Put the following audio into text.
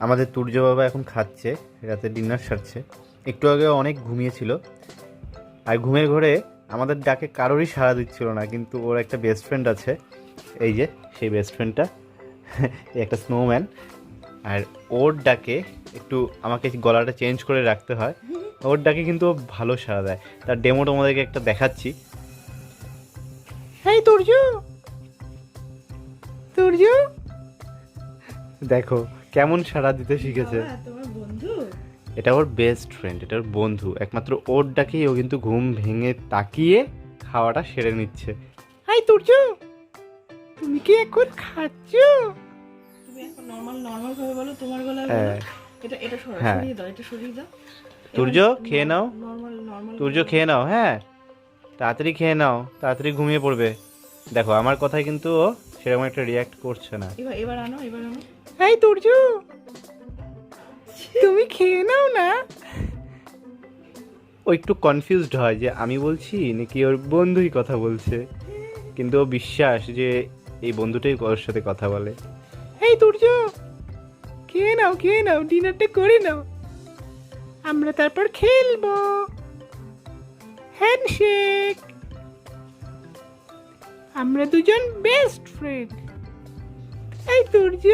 আমাদের তুর্য বাবা এখন খাচ্ছে রাতে ডিনার সারছে। একটু আগে অনেক ঘুমিয়েছিল। আর ঘুমের ঘরে আমাদের ডাকে কারোরই সাড়া দিচ্ছিল না কিন্তু ওর একটা বেস্ট ফ্রেন্ড আছে এই যে সেই বেস্ট ফ্রেন্ডটা একটা স্নোম্যান আর ওর ডাকে একটু আমাকে গলাটা চেঞ্জ করে রাখতে হয়। ওর ডাকে কিন্তু ও ভালো সাড়া দেয়। তার ডেমো তোমাদেরকে একটা দেখাচ্ছি। তুর্য! তুর্য! দেখো কেমন সাড়া দিতে শিখেছে? এটা ওর বেস্ট ফ্রেন্ড এটা ওর বন্ধু। একমাত্র ওর ডাকেই ও কিন্তু ঘুম ভেঙে তাকিয়ে খাওয়াটা সেরে নিচ্ছে। হাই তুর্য! তুমি কি এখন খাচ্ছ? তুমি এখন নর্মাল নর্মাল ভাবে বলো তোমার গলায় হ্যাঁ। এটা এটা হ্যাঁ। সরিয়ে দাও এটা সরিয়ে দাও। তুর্য, খেয়ে নাও। তুর্য খেয়ে নাও হ্যাঁ। তাড়াতাড়ি খেয়ে নাও তাড়াতাড়ি ঘুমিয়ে পড়বে। দেখো আমার কথায় কিন্তু ও সেরকম একটা রিয়াক্ট করছে না। এবার এবার আনো এবার আনো। এই তুর্য তুমি খেয়ে নাও না। ও একটু কনফিউজড হয় যে আমি বলছি নাকি ওর বন্ধুই কথা বলছে। কিন্তু ও বিশ্বাস যে এই বন্ধুটাই ওর সাথে কথা বলে। এই তুর্য খেয়ে নাও খেয়ে নাও ডিনারটা করে নাও। আমরা তারপর খেলব। হ্যান্ডশেক। আমরা দুজন বেস্ট ফ্রেন্ড এই তুর্য